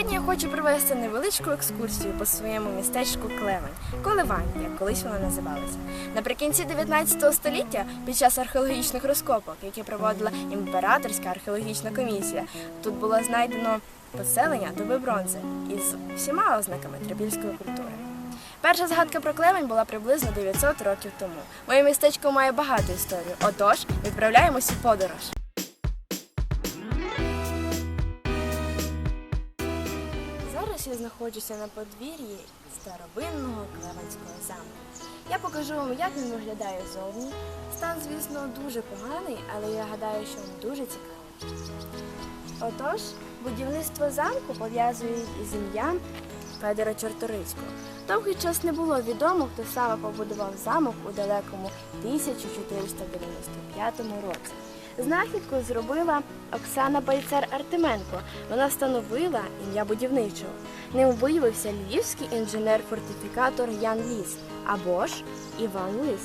Сьогодні я хочу провести невеличку екскурсію по своєму містечку Клевень, Коливань, як колись воно називалося. Наприкінці 19 століття, під час археологічних розкопок, які проводила імператорська археологічна комісія, тут було знайдено поселення доби бронзи із всіма ознаками трипільської культури. Перша згадка про Клевень була приблизно 900 років тому. Моє містечко має багату історію. Отож, відправляємось у подорож. Зараз я знаходжуся на подвір'ї старовинного Клевенського замку. Я покажу вам, як він виглядає зовні. Стан, звісно, дуже поганий, але я гадаю, що він дуже цікавий. Отож, будівництво замку пов'язують із ім'ям Федора Чорторицького. Довгий час не було відомо, хто саме побудував замок у далекому 1495 році. Знахідку зробила Оксана Байцер Артеменко. Вона встановила ім'я будівничого. Ним виявився львівський інженер-фортифікатор Ян Ліс або ж Іван Лис,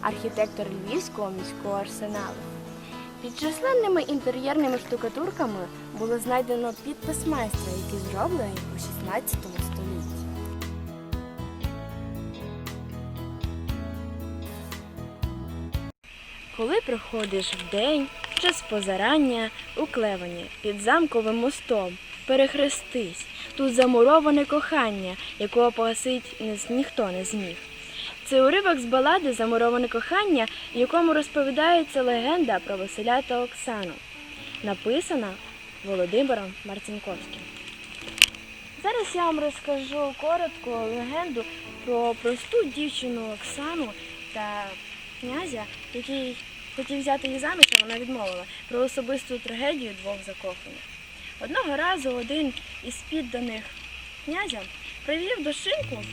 архітектор Львівського міського арсеналу. Під численними інтер'єрними штукатурками було знайдено підпис майстра, який зроблений у 16 Коли приходиш вдень, час позарання у клевані під замковим мостом, перехрестись, тут замуроване кохання, якого погасить ніхто не зміг. Це уривок з балади Замуроване кохання, в якому розповідається легенда про Василя та Оксану, написана Володимиром Марцинковським. Зараз я вам розкажу коротко легенду про просту дівчину Оксану та князя, який хотів взяти її заміж, а вона відмовила, про особисту трагедію двох закоханих. Одного разу один із підданих князя привів до шинку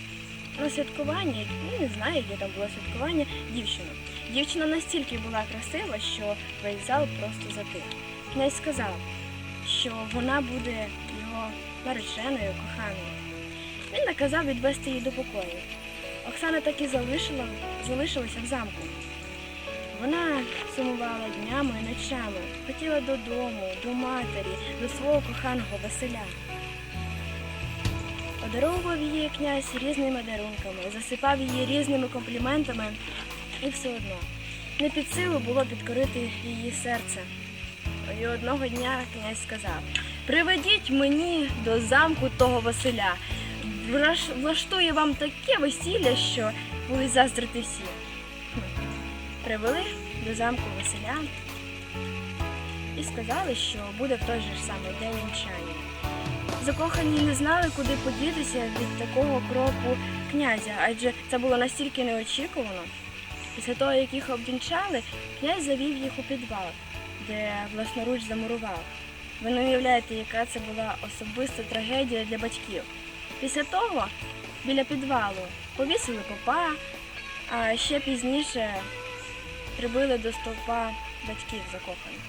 на святкування, ну не знаю, яке там було святкування, дівчину. Дівчина настільки була красива, що весь зал просто затих. Князь сказав, що вона буде його нареченою, коханою. Він наказав відвести її до покою. Оксана так і залишила, залишилася в замку. Вона сумувала днями і ночами, хотіла додому, до матері, до свого коханого Василя. Одаровував її князь різними дарунками, засипав її різними компліментами, і все одно не під силу було підкорити її серце. І одного дня князь сказав: Приведіть мені до замку того Василя. Влаштую вам таке весілля, що ви заздрите всі. Привели до замку Василя і сказали, що буде в той же самий день вінчання. Закохані не знали, куди подітися від такого кроку князя, адже це було настільки неочікувано. Після того, як їх обвінчали, князь завів їх у підвал, де власноруч замурував. Ви не уявляєте, яка це була особиста трагедія для батьків. Після того біля підвалу повісили попа, а ще пізніше прибили до стовпа батьків закоханих.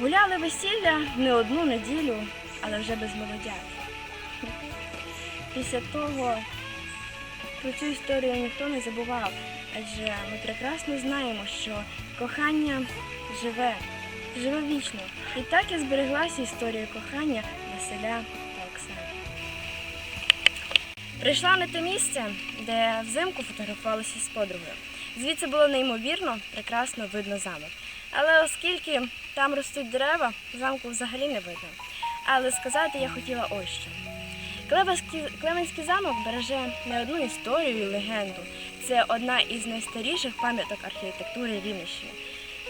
Гуляли весілля не одну неділю, але вже без молодят. Після того про цю історію ніхто не забував, адже ми прекрасно знаємо, що кохання живе, живе вічно. І так і збереглася історія кохання Василя. Прийшла на те місце, де взимку фотографувалася з подругою. Звідси було неймовірно, прекрасно видно замок. Але оскільки там ростуть дерева, замку взагалі не видно. Але сказати я хотіла ось що. Клеменський замок береже не одну історію і легенду. Це одна із найстаріших пам'яток архітектури Рівненщини.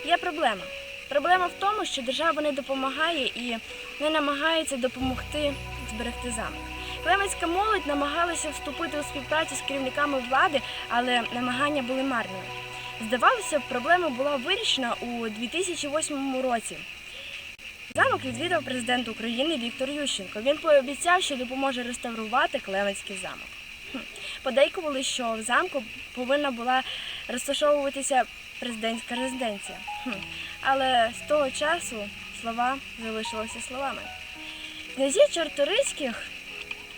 Є проблема. Проблема в тому, що держава не допомагає і не намагається допомогти зберегти замок. Клеменська молодь намагалася вступити у співпрацю з керівниками влади, але намагання були марними. Здавалося, проблема була вирішена у 2008 році. Замок відвідав президент України Віктор Ющенко. Він пообіцяв, що допоможе реставрувати Клеменський замок. Подейкували, що в замку повинна була розташовуватися президентська резиденція. Але з того часу слова залишилися словами. Князі Чорториських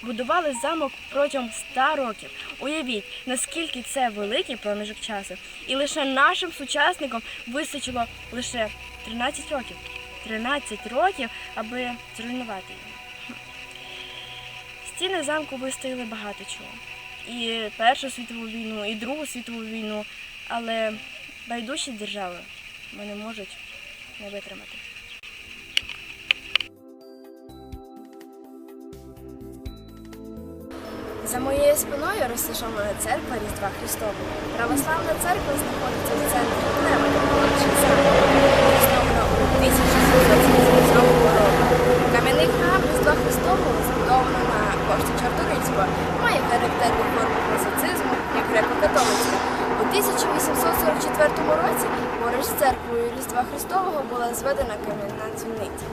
будували замок протягом 100 років. Уявіть, наскільки це великий проміжок часу. І лише нашим сучасникам вистачило лише 13 років. 13 років, аби зруйнувати його. Стіни замку вистояли багато чого. І Першу світову війну, і Другу світову війну, але байдужі держави вони можуть не витримати. За моєю спиною розташована церква Різдва Христового. Православна церква знаходиться в центрі Клемена, заснована у 1777 році. Кам'яний храм Різдва Христового збудовано на кошти Чорторийського, має характерну форму класицизму, як греко-католицька. У 1844 році поруч з церквою Різдва Христового була зведена кам'яна дзвіниця.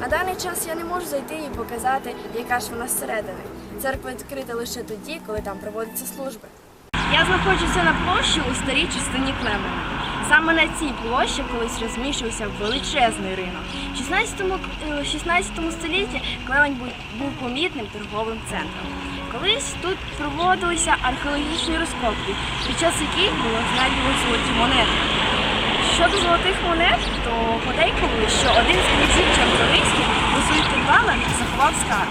На даний час я не можу зайти і показати, яка ж вона зсередини. Церква відкрита лише тоді, коли там проводяться служби. Я знаходжуся на площі у старій частині Клемена. Саме на цій площі колись розміщувався величезний ринок. В 16, е, 16 столітті Клемень був, помітним торговим центром. Колись тут проводилися археологічні розкопки, під час яких було знайдено золоті монети. Щодо золотих монет, то подейкували, що один з князів підвалах заховав.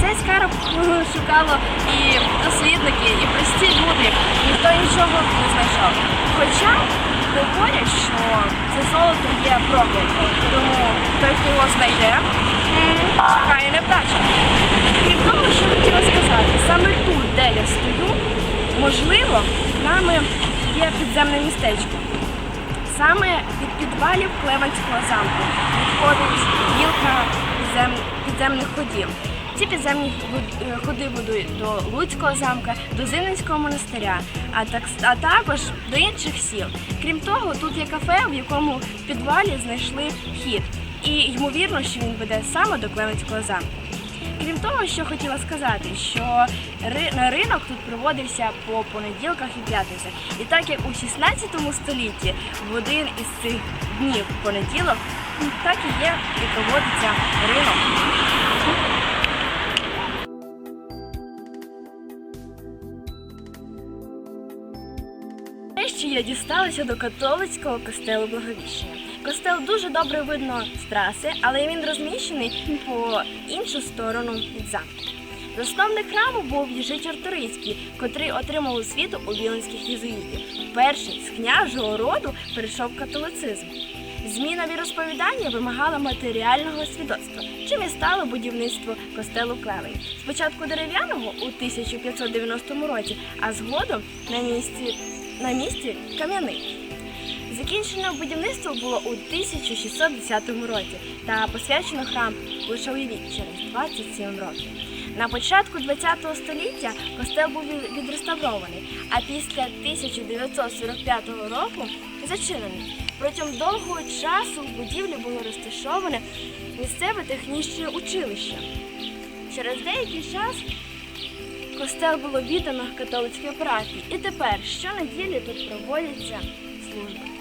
Цей скарб шукало і дослідники, і прості люди. Ніхто нічого не знайшов. Хоча говорять, що це золото є проклятим, тому той, хто його знайде, чекає невдача. Крім того, що хотіла сказати, саме тут, де я стою, можливо, нами є підземне містечко. Саме від підвалів Клеванського замку відходить гілка підзем... підземних ходів. Ці підземні е, ходи ведуть до Луцького замка, до Зиненського монастиря, а, так, а також до інших сіл. Крім того, тут є кафе, в якому в підвалі знайшли хід. І ймовірно, що він веде саме до Клевенського замку. Крім того, що хотіла сказати, що на ринок тут проводився по понеділках і п'ятницях. І так як у 16 столітті в один із цих днів понеділок, так і є і проводиться ринок. Нарешті я дісталася до католицького костелу Благовіщення. Костел дуже добре видно з траси, але він розміщений по іншу сторону від замку. Засновник храму був Єжи Чарторийський, котрий отримав освіту у віленських єзуїтів. Перший з княжого роду перейшов католицизм. Зміна віросповідання вимагала матеріального свідоцтва, чим і стало будівництво костелу Клевень. Спочатку дерев'яного у 1590 році, а згодом на місці, на місці кам'яний. Закінчено будівництво було у 1610 році та посвячено храм лише уявіть через 27 років. На початку ХХ століття костел був відреставрований, а після 1945 року зачинений. Протягом довгого часу в будівлі було розташоване місцеве технічне училище. Через деякий час костел було віддано католицькій парафії, і тепер щонеділі тут проводяться служби.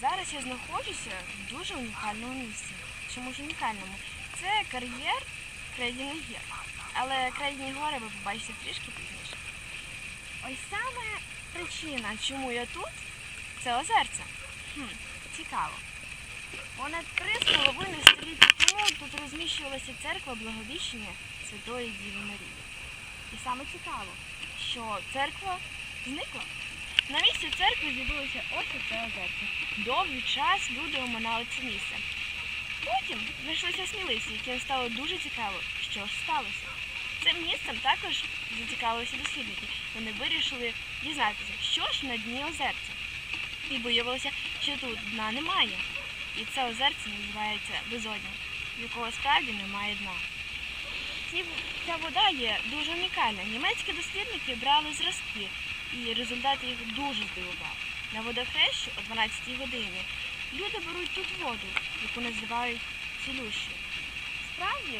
Зараз я знаходжуся в дуже унікальному місці. Чому ж унікальному? Це кар'єр Крейдіних гір. Але Крейдіні гори ви побачите трішки пізніше. Ось саме причина, чому я тут, це озерце. Хм, цікаво. Понад три з половиною століття тому тут розміщувалася церква Благовіщення Святої Діви Марії. І саме цікаво, що церква зникла. На місці церкви з'явилося ось це озерце. Довгий час люди оминали це місце. Потім знайшлися сміливці, яким стало дуже цікаво, що ж сталося. Цим місцем також зацікавилися дослідники. Вони вирішили дізнатися, що ж на дні озерця. І виявилося, що тут дна немає. І це озерце називається безодня, в якого справді немає дна. Ці, ця вода є дуже унікальна. Німецькі дослідники брали зразки, і результати їх дуже здивував. На водохрещі о 12-й годині люди беруть тут воду, яку називають цілющою. Справді,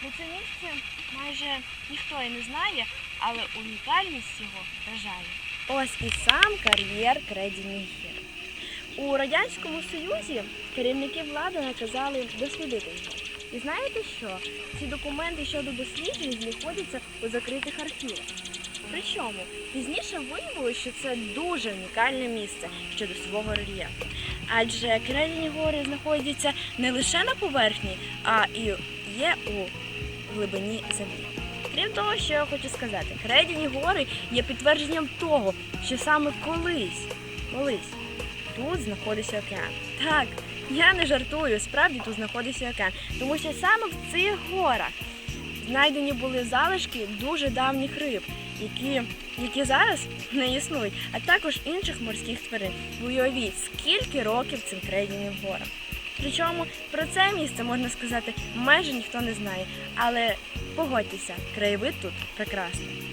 про це місце майже ніхто і не знає, але унікальність його вражає. Ось і сам кар'єр Кредіних гір. У Радянському Союзі керівники влади наказали дослідити його. І знаєте що? Ці документи щодо досліджень знаходяться у закритих архівах. Причому пізніше виявилося, що це дуже унікальне місце щодо свого рельєфу. Адже Кредені гори знаходяться не лише на поверхні, а і є у глибині землі. Крім того, що я хочу сказати, Кредені гори є підтвердженням того, що саме колись, колись тут знаходиться океан. Так, я не жартую, справді тут знаходиться океан, тому що саме в цих горах знайдені були залишки дуже давніх риб, які, які зараз не існують, а також інших морських тварин. Ви уявіть, скільки років цим Кредінним горам. Причому про це місце можна сказати майже ніхто не знає. Але погодьтеся, краєвид тут прекрасний.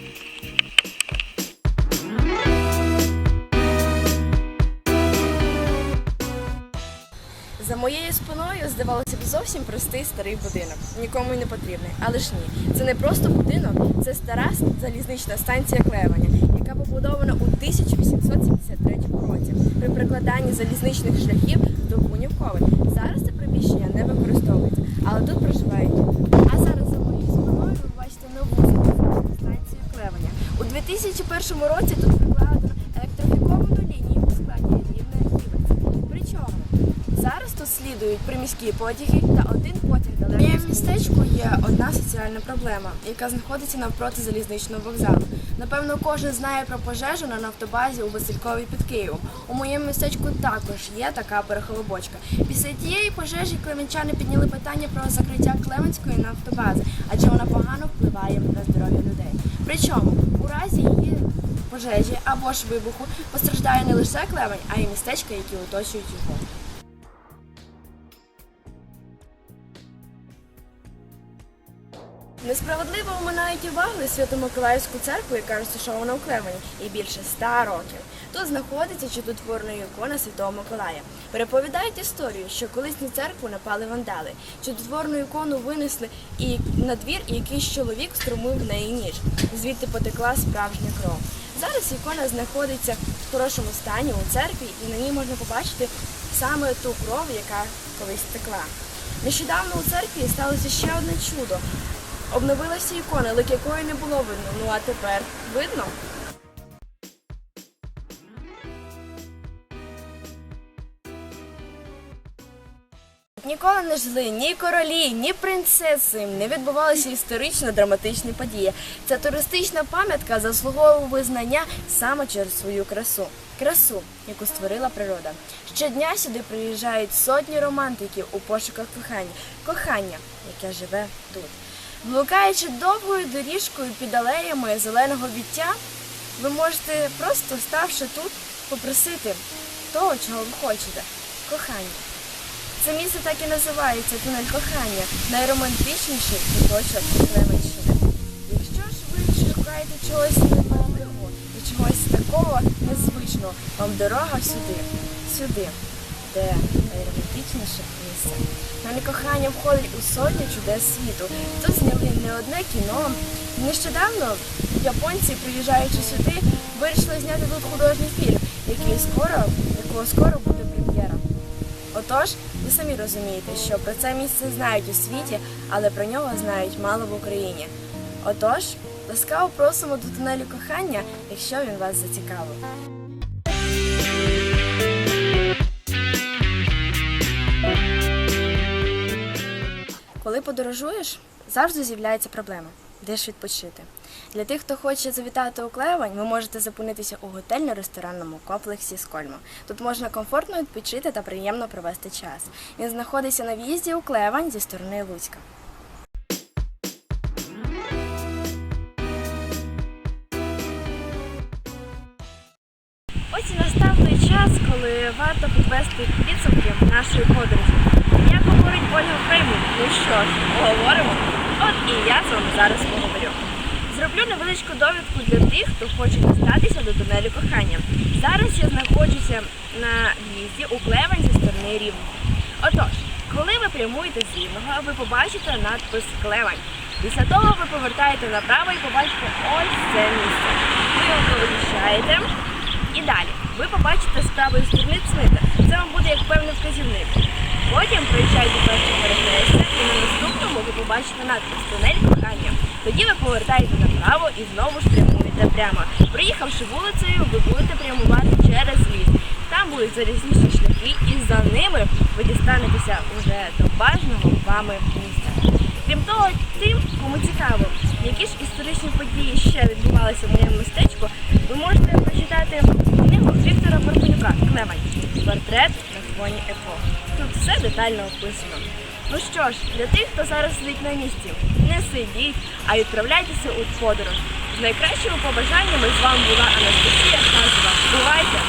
Моєю спиною здавалося б зовсім простий старий будинок, нікому й не потрібний. Але ж ні, це не просто будинок, це стара залізнична станція Клеваня, яка побудована у 1873 році при прикладанні залізничних шляхів до Бунівкови. Зараз це приміщення не використовується, але тут проживають. А зараз за моєю спиною ви бачите нову станцію Клеваня. У 2001 році тут слідують приміські потяги та один потяг далеко. В містечку є одна соціальна проблема, яка знаходиться навпроти залізничного вокзалу. Напевно, кожен знає про пожежу на нафтобазі у Василькові під Києвом. У моєму містечку також є така порохова бочка. Після тієї пожежі клеменчани підняли питання про закриття Клеменської нафтобази, адже вона погано впливає на здоров'я людей. Причому у разі її пожежі або ж вибуху постраждає не лише клевень, а й містечка, які оточують його. Несправедливо оминають увагою Свято-Миколаївську церкву, яка розташована у Клевені, і більше ста років. Тут знаходиться чудотворна ікона Святого Миколая. Переповідають історію, що колись на церкву напали вандали. Чудотворну ікону винесли і на двір, і якийсь чоловік струмив неї ніж. Звідти потекла справжня кров. Зараз ікона знаходиться в хорошому стані у церкві, і на ній можна побачити саме ту кров, яка колись текла. Нещодавно у церкві сталося ще одне чудо. Обновилася ікона, лик якої не було видно. Ну а тепер видно? Ніколи не жили ні королі, ні принцеси. Не відбувалися історично драматичні події. Ця туристична пам'ятка заслуговує визнання саме через свою красу. Красу, яку створила природа. Щодня сюди приїжджають сотні романтиків у пошуках кохання. Кохання, яке живе тут. Блукаючи довгою доріжкою під алеями зеленого віття, ви можете, просто ставши тут, попросити того, чого ви хочете кохання. Це місце так і називається тунель кохання, найромантичніший куточок Клеменщини. Якщо ж ви шукаєте чогось нового і чогось такого незвичного, вам дорога сюди, сюди, де найромантичніше місце. Тунель кохання входить у сотні чудес світу. Тут зняли не одне кіно. Нещодавно японці, приїжджаючи сюди, вирішили зняти тут художній фільм, який скоро, якого скоро буде прем'єра. Отож, ви самі розумієте, що про це місце знають у світі, але про нього знають мало в Україні. Отож, ласкаво просимо до тунелю кохання, якщо він вас зацікавив. Коли подорожуєш, завжди з'являється проблема. Де ж відпочити? Для тих, хто хоче завітати у Клевань, ви можете зупинитися у готельно-ресторанному комплексі Скольмо. Тут можна комфортно відпочити та приємно провести час. Він знаходиться на в'їзді у Клевань зі сторони Луцька. Ось і настав той час, коли варто підвести підсумки нашої подорожі. Як говорить Ольга Фреймут, ну що ж, поговоримо? От і я з вами зараз поговорю. Зроблю невеличку довідку для тих, хто хоче дістатися до тунелю кохання. Зараз я знаходжуся на в'їзді у Клевань зі сторони Рівного. Отож, коли ви прямуєте з Рівного, ви побачите надпис Клевань. Після того ви повертаєте направо і побачите ось це місце. Ви його виїжджаєте. І далі ви побачите з правої сторони цвинтар. Це вам буде як певний вказівник. Потім проїжджайте перше перехрестя і на наступному ви побачите надпис тунель кохання. Тоді ви повертаєте направо і знову ж прямуєте прямо. Приїхавши вулицею, ви будете прямувати через ліс. Там будуть залізничні шляхи, і за ними ви дістанетеся уже до бажаного вами місця. Крім того, тим, кому цікаво, які ж історичні події ще відбувалися в моєму містечку, ви можете прочитати книгу Віктора Парфенюка Клемень Портрет на фоні епох. Тут все детально описано. Ну що ж, для тих, хто зараз сидить на місці, не сидіть, а відправляйтеся у подорож. З найкращими побажаннями з вами була Анастасія Хазова. Бувайте!